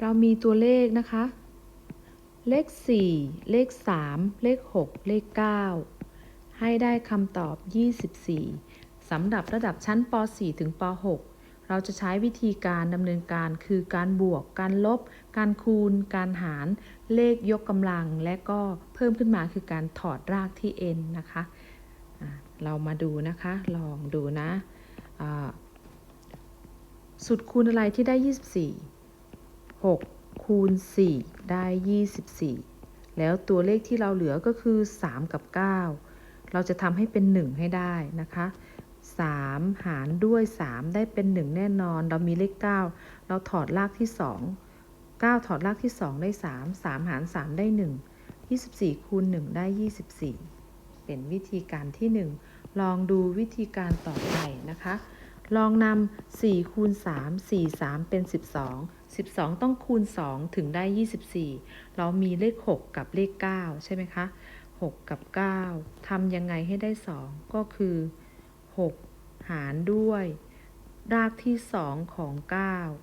เรามีตัวเลขนะคะ เลข 4 เลข 3 เลข 6 เลข 9 ให้ได้คำตอบ 24สำหรับระดับชั้นป .4 ถึงป .6 เราจะใช้วิธีการดำเนินการคือการบวก การลบ การคูณ การหาร เลขยกกำลัง และก็เพิ่มขึ้นมาคือการถอดรากที่ n นะคะเรามาดูนะคะ ลองดูนะ สุดคูณอะไรที่ได้ 24 6 คูณ 4 ได้ 24 แล้วตัวเลขที่เราเหลือก็คือ 3 กับ 9 เราจะทำให้เป็น 1 ให้ได้นะคะ 3 หารด้วย 3 ได้เป็น 1 แน่นอน เรามีเลข 9 เราถอดรากที่ 2 9 ถอดรากที่ 2 ได้ 3 3 หาร 3 ได้ 1 24 คูณ 1 ได้ 24 เป็นวิธีการที่ 1 ลองดูวิธีการต่อไปนะคะ ลองนำ4คูณ3 4 3 เป็น 12 12 ต้องคูณ 2 ถึงได้ 24 เรามีเลข 6 กับเลข 9 ใช่ไหมคะ 6 กับ 9ทำยังไงให้ได้ 2 ก็คือ 6 หารด้วย รากที่ 2 ของ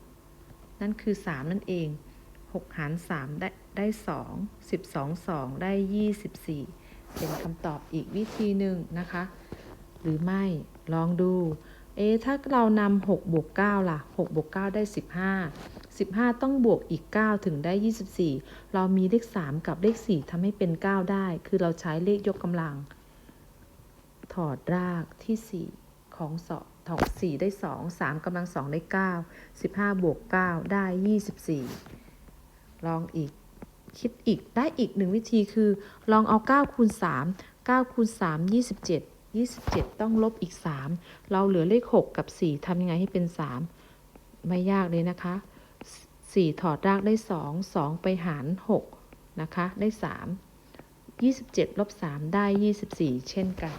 9 นั่นคือ 3 นั่นเอง 6 หาร 3 ได้ได้ 2 12 2 ได้ 24 เป็นคำตอบอีกวิธีหนึ่งนะคะ หรือไม่ลองดู เอ๊ะถ้าเรานำ6บวก9ล่ะ6บวก9ได้ 15 15 ต้องบวกอีก 9 ถึงได้ 24 เรามีเลข 3 กับเลข 4ทำให้เป็น 9 ได้ คือเราใช้เลขยกกำลัง ถอดรากที่ 4 ของสองของ4ได้ 2 3กำลัง 2 ได้ 9 15 บวก 9 ได้ 24 ลองอีก คิดอีกได้อีกหนึ่งวิธีคือ ลองเอา 9 คูณ 3 9 คูณ 3 27 27 ต้องลบอีก 3 เราเหลือเลข 6 กับ 4ทำยังไงให้เป็น 3 ไม่ยากเลยนะคะ 4 ถอดรากได้ 2 2 ไปหาร 6 นะคะ ได้ 3 27 ลบ 3 ได้ 24 เช่นกัน